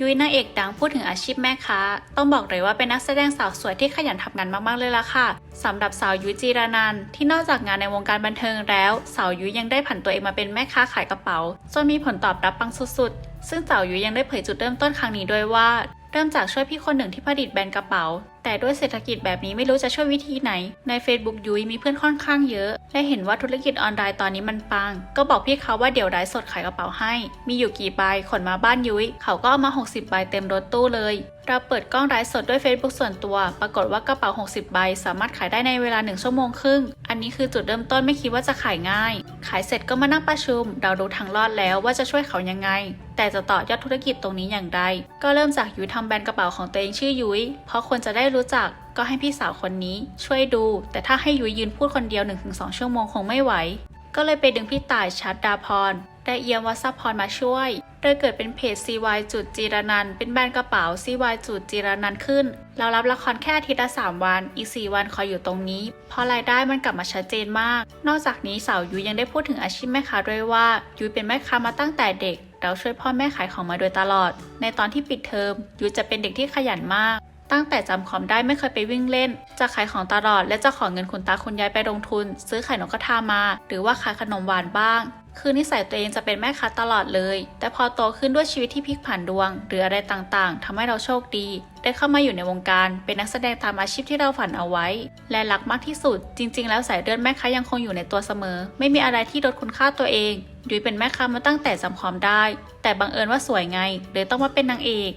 ยุ้ยนางเอกดังพูดถึงอาชีพแม่ค้า ต้องบอกเลยว่าเป็นนักแสดงสาวสวยที่ขยันทำงานมากๆเลยล่ะค่ะสำหรับสาวยุ้ยจีรานันท์ที่นอกจากงานในวงการบันเทิงแล้ว สาวยุ้ยยังได้ผันตัวเองมาเป็นแม่ค้าขายกระเป๋าจนมีผลตอบรับปังสุดๆ ซึ่งสาวยุ้ยยังได้เผยจุดเริ่มต้นครั้งนี้ด้วยว่า เริ่มจากช่วยพี่คนหนึ่งที่ผลิตแบรนด์กระเป๋า แต่ด้วยเศรษฐกิจแบบนี้ไม่รู้จะช่วยวิธีไหน ใน Facebook ยุ้ยมีเพื่อนค่อนข้างเยอะ และเห็นว่าธุรกิจออนไลน์ตอนนี้มันปัง ก็บอกพี่เขาว่าเดี๋ยวไลฟ์สดขายกระเป๋าให้ มีอยู่กี่ใบขนมาบ้านยุ้ย เขาก็เอามา 60 ใบเต็มรถตู้เลย เราเปิดกล้องไลฟ์สดด้วย Facebook ส่วนตัว ปรากฏว่ากระเป๋า 60 ใบ สามารถขายได้ในเวลา 1 ชั่วโมงครึ่ง อันนี้คือจุดเริ่มต้นไม่คิดว่าจะขายง่าย ขายเสร็จก็มานั่งประชุม เรารู้ทางรอดแล้วว่าจะช่วยเขายังไง แต่จะต่อยอดธุรกิจตรงนี้อย่างไร ก็เริ่มจากยุ้ยทำแบรนด์กระเป๋าของตัวเองชื่อยุ้ย เพราะคนจะได้รู้จักก็ให้พี่สาวคนนี้ช่วยดู แต่ถ้าให้ยุ้ยยืนพูดคนเดียว 1-2 ชั่วโมงคงไม่ไหว ก็เลยไปดึงพี่ต่ายชัดดาพรได้เอียมวัสพรมาช่วย โดยเกิดเป็นเพจ CY จุดจีรนัน เป็นแบรนด์กระเป๋า CY จุดจีรนันขึ้น เรารับละครแค่อาทิตย์ละ3วัน อีก 4 วันคอยอยู่ตรงนี้ เพราะรายได้มันกลับมาชัดเจนมาก นอกจากนี้สาวยุยยังได้พูดถึงอาชีพแม่ค้าด้วยว่า ยุยเป็นแม่ค้ามาตั้งแต่เด็ก เราช่วยพ่อแม่ขายของมาโดยตลอด ในตอนที่ปิดเทอมยุยจะเป็นเด็กที่ขยันมาก ตั้งแต่จำความได้ไม่เคยไปวิ่งเล่น จะขายของตลอดและจะขอเงินคุณตาคุณยายไปลงทุน ซื้อไข่นกกระทามา หรือว่าขายขนมหวานบ้าง คือนิสัยตัวเองจะเป็นแม่ค้าตลอดเลย แต่พอโตขึ้นด้วยชีวิตที่พลิกผันดวง หรืออะไรต่างๆทำให้เราโชคดี ได้เข้ามาอยู่ในวงการ เป็นนักแสดงตามอาชีพที่เราฝันเอาไว้ และรักมากที่สุด จริง ๆ แล้วสายเลือดแม่ค้ายังคงอยู่ในตัวเสมอ ไม่มีอะไรที่ลดคุณค่าตัวเองยุ้ยเป็นแม่ค้ามาตั้งแต่จำความได้ แต่บังเอิญว่าสวยไงเลยต้องมาเป็นนางเอก